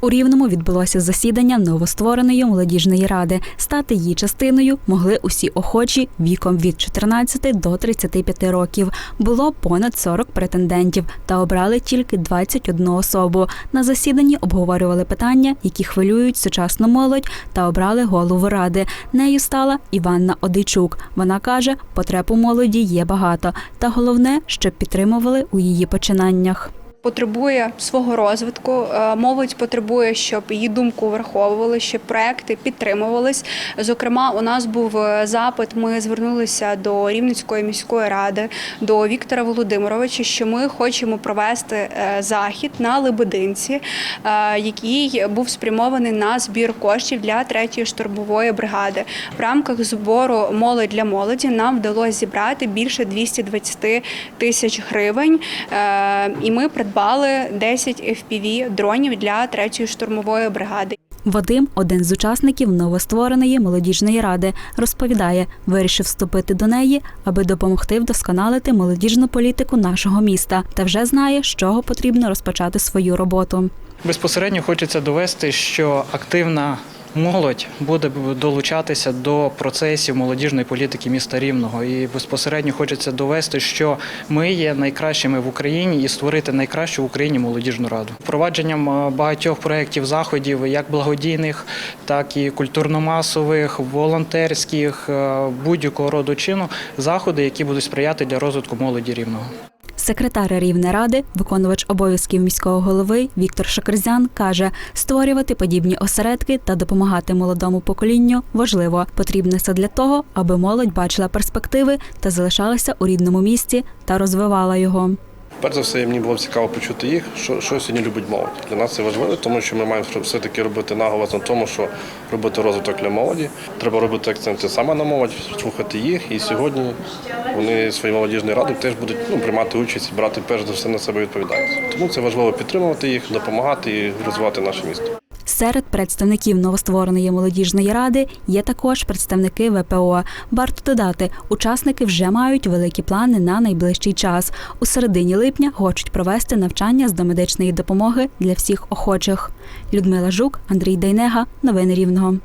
У Рівному відбулося засідання новоствореної молодіжної ради. Стати її частиною могли усі охочі віком від 14 до 35 років. Було понад 40 претендентів та обрали тільки 21 особу. На засіданні обговорювали питання, які хвилюють сучасну молодь, та обрали голову ради. Нею стала Іванна Одийчук. Вона каже, потреб у молоді є багато, та головне, щоб підтримували у її починаннях. Потребує свого розвитку. Е, Молодь потребує, щоб її думку враховували, щоб проекти підтримувались. Зокрема, у нас був е, запит. Ми звернулися до Рівненської міської ради, до Віктора Володимировича, що ми хочемо провести е, захід на Лебединці, який був спрямований на збір коштів для третьої штурмової бригади. В рамках збору молодь для молоді нам вдалося зібрати більше 220 тисяч гривень, і ми придбали 10 FPV дронів для третьої штурмової бригади. Вадим, один з учасників новоствореної молодіжної ради, розповідає, вирішив вступити до неї, аби допомогти вдосконалити молодіжну політику нашого міста, та вже знає, з чого потрібно розпочати свою роботу. Безпосередньо хочеться довести, що активна молодь буде долучатися до процесів молодіжної політики міста Рівного. І безпосередньо хочеться довести, що ми є найкращими в Україні і створити найкращу в Україні молодіжну раду. Впровадженням е, багатьох проєктів заходів, як благодійних, так і культурно-масових, волонтерських, е, будь-якого роду чину, заходи, які будуть сприяти для розвитку молоді рівного. Секретар Рівнеради, виконувач обов'язків міського голови Віктор Шакерзян каже, створювати подібні осередки та допомагати молодому поколінню важливо. Потрібне це для того, аби молодь бачила перспективи та залишалася у рідному місті та розвивала його. Перш за все, мені було цікаво почути їх, що, що сьогодні любить молодь. Для нас це важливо, тому що ми маємо все-таки робити наголос на тому, що робити розвиток для молоді. Треба робити акценти саме на молодь, слухати їх. І сьогодні вони свої молодіжні ради теж будуть ну, приймати участь і брати перш за все на себе відповідальність. Тому це важливо підтримувати їх, допомагати і розвивати наше місто. Серед представників новоствореної молодіжної ради є також представники ВПО. Варто додати, учасники вже мають великі плани на найближчий час. У середині липня хочуть провести навчання з домедичної допомоги для всіх охочих. Людмила Жук, Андрій Дейнега. Новини Рівного.